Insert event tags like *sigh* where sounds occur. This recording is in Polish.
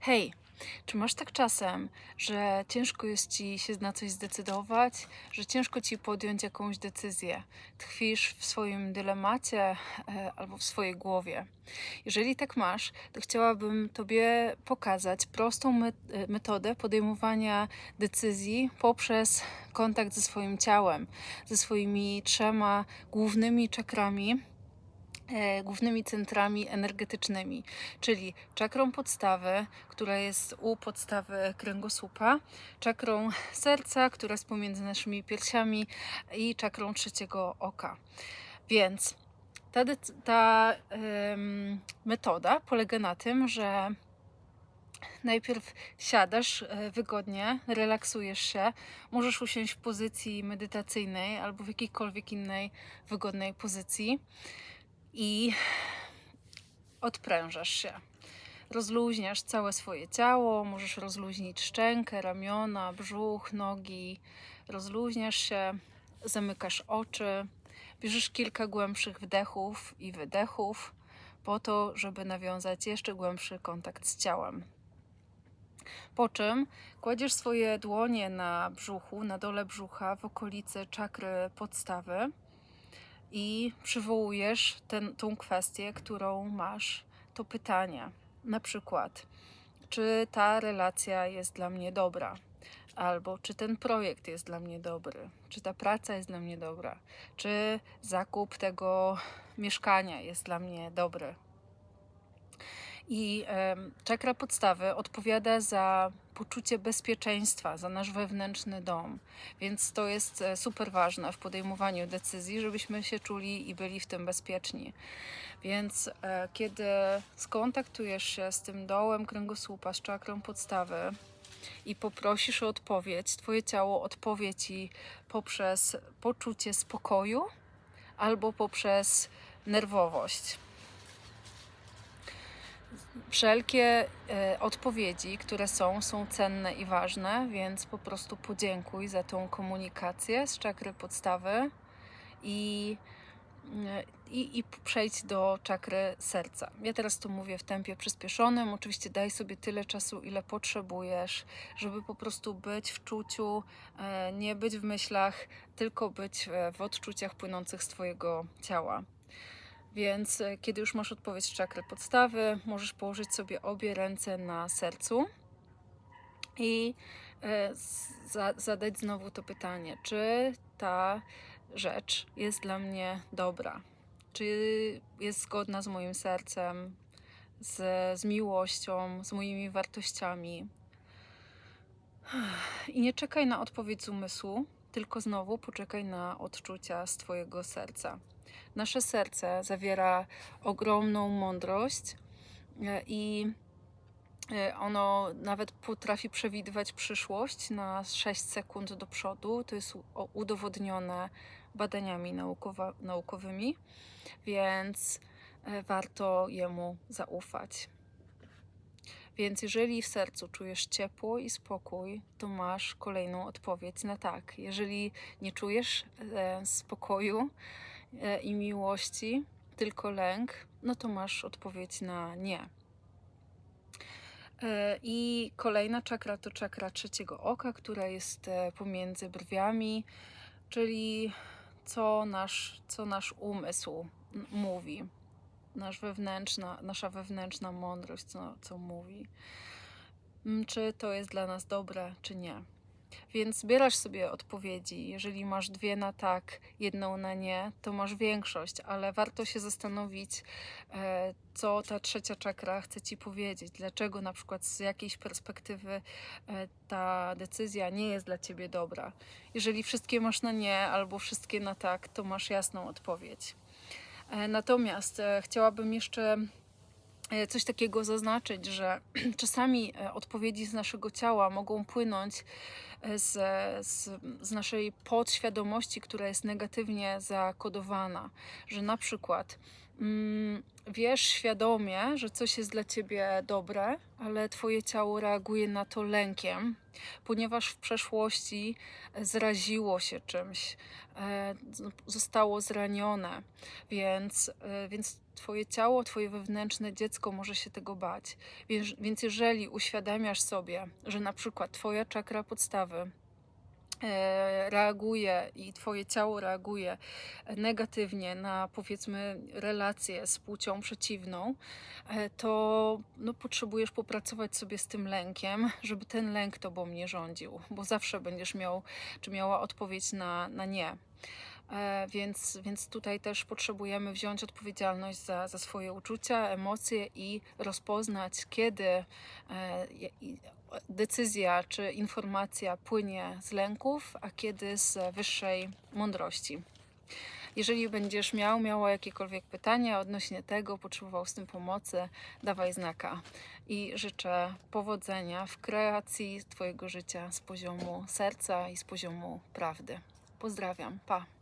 Hej, czy masz tak czasem, że ciężko jest ci się na coś zdecydować, że ciężko ci podjąć jakąś decyzję? Tkwisz w swoim dylemacie e, albo w swojej głowie. Jeżeli tak masz, to chciałabym Tobie pokazać prostą e, metodę podejmowania decyzji poprzez kontakt ze swoim ciałem, ze swoimi trzema głównymi czakrami głównymi centrami energetycznymi, czyli czakrą podstawy, która jest u podstawy kręgosłupa, czakrą serca, która jest pomiędzy naszymi piersiami i czakrą trzeciego oka. Więc ta, ta em, metoda polega na tym, że najpierw siadasz e, wygodnie, relaksujesz się, możesz usiąść w pozycji medytacyjnej albo w jakiejkolwiek innej wygodnej pozycji i odprężasz się. Rozluźniasz całe swoje ciało, możesz rozluźnić szczękę, ramiona, brzuch, nogi. Rozluźniasz się, zamykasz oczy, bierzesz kilka głębszych wdechów i wydechów po to, żeby nawiązać jeszcze głębszy kontakt z ciałem. Po czym kładziesz swoje dłonie na brzuchu, na dole brzucha, w okolicy czakry podstawy i przywołujesz ten, tą kwestię, którą masz, to pytanie. Na przykład, czy ta relacja jest dla mnie dobra? Albo czy ten projekt jest dla mnie dobry? Czy ta praca jest dla mnie dobra? Czy zakup tego mieszkania jest dla mnie dobry? I czakra podstawy odpowiada za poczucie bezpieczeństwa, za nasz wewnętrzny dom. Więc to jest e, super ważne w podejmowaniu decyzji, żebyśmy się czuli i byli w tym bezpieczni. Więc e, kiedy skontaktujesz się z tym dołem kręgosłupa, z czakrą podstawy i poprosisz o odpowiedź, Twoje ciało odpowie Ci poprzez poczucie spokoju albo poprzez nerwowość wszelkie e, odpowiedzi, które są, są cenne i ważne, więc po prostu podziękuj za tą komunikację z czakry podstawy i, e, i, i przejdź do czakry serca. Ja teraz to mówię w tempie przyspieszonym. Oczywiście daj sobie tyle czasu, ile potrzebujesz, żeby po prostu być w czuciu, e, nie być w myślach, tylko być w odczuciach płynących z Twojego ciała. Więc e, kiedy już masz odpowiedź z czakry podstawy, możesz położyć sobie obie ręce na sercu i e, zadać znowu to pytanie, czy ta rzecz jest dla mnie dobra? Czy jest zgodna z moim sercem, z, z miłością, z moimi wartościami? I nie czekaj na odpowiedź z umysłu, tylko znowu poczekaj na odczucia z Twojego serca. Nasze serce zawiera ogromną mądrość e, i e, ono nawet potrafi przewidywać przyszłość na 6 sekund do przodu. To jest udowodnione badaniami naukowa- naukowymi, więc e, warto jemu zaufać. Więc jeżeli w sercu czujesz ciepło i spokój, to masz kolejną odpowiedź na tak. Jeżeli nie czujesz spokoju i miłości, tylko lęk, no to masz odpowiedź na nie. E, I kolejna czakra to czakra trzeciego oka, która jest e, pomiędzy brwiami, czyli co nasz, co nasz umysł mówi, nasz wewnętrzna, nasza wewnętrzna mądrość, co, co mówi. Czy to jest dla nas dobre, czy nie. Więc zbierasz sobie odpowiedzi. Jeżeli masz dwie na tak, jedną na nie, to masz większość, ale warto się zastanowić, e, co ta trzecia czakra chce ci powiedzieć. Dlaczego na przykład z jakiejś perspektywy e, ta decyzja nie jest dla ciebie dobra. Jeżeli wszystkie masz na nie albo wszystkie na tak, to masz jasną odpowiedź. E, Natomiast chciałabym jeszcze coś takiego zaznaczyć, że *clears throat* czasami e, odpowiedzi z naszego ciała mogą płynąć e, z, z, z naszej podświadomości, która jest negatywnie zakodowana, że na przykład wiesz świadomie, że coś jest dla ciebie dobre, ale twoje ciało reaguje na to lękiem, ponieważ w przeszłości zraziło się czymś, e, zostało zranione, więc, e, więc twoje ciało, twoje wewnętrzne dziecko może się tego bać. Więc, więc jeżeli uświadamiasz sobie, że na przykład twoja czakra podstawy reaguje i twoje ciało reaguje negatywnie na powiedzmy relacje z płcią przeciwną, e, to no, potrzebujesz popracować sobie z tym lękiem, żeby ten lęk tobą nie rządził, bo zawsze będziesz miał czy miała odpowiedź na, na nie. E, Więc, więc tutaj też potrzebujemy wziąć odpowiedzialność za, za swoje uczucia, emocje i rozpoznać, kiedy e, decyzja czy informacja płynie z lęków, a kiedy z wyższej mądrości. Jeżeli będziesz miał, miała jakiekolwiek pytania odnośnie tego, potrzebował z tym pomocy, dawaj znaka. I życzę powodzenia w kreacji Twojego życia z poziomu serca i z poziomu prawdy. Pozdrawiam, pa.